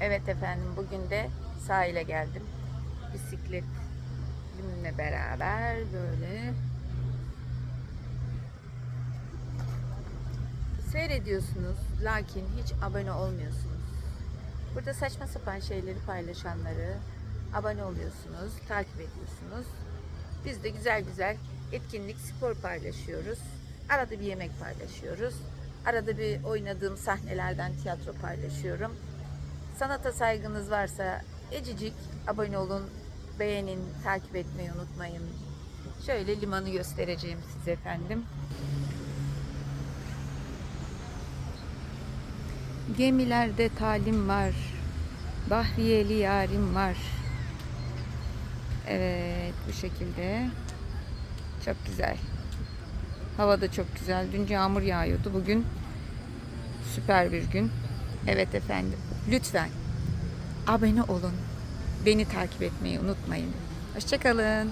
Evet efendim bugün de sahile geldim. Bisikletimle beraber böyle seyrediyorsunuz lakin hiç abone olmuyorsunuz. Burada saçma sapan şeyleri paylaşanları abone oluyorsunuz, takip ediyorsunuz. Biz de güzel güzel etkinlik, spor paylaşıyoruz. Arada bir yemek paylaşıyoruz. Arada bir oynadığım sahnelerden tiyatro paylaşıyorum. Sanata saygınız varsa ecicik abone olun, beğenin, takip etmeyi unutmayın. Şöyle limanı göstereceğim size efendim. Gemilerde talim var. Bahriyeli yarim var. Evet bu şekilde. Çok güzel. Hava da çok güzel. Dün yağmur yağıyordu. Bugün süper bir gün. Evet efendim. Lütfen abone olun. Beni takip etmeyi unutmayın. Hoşçakalın.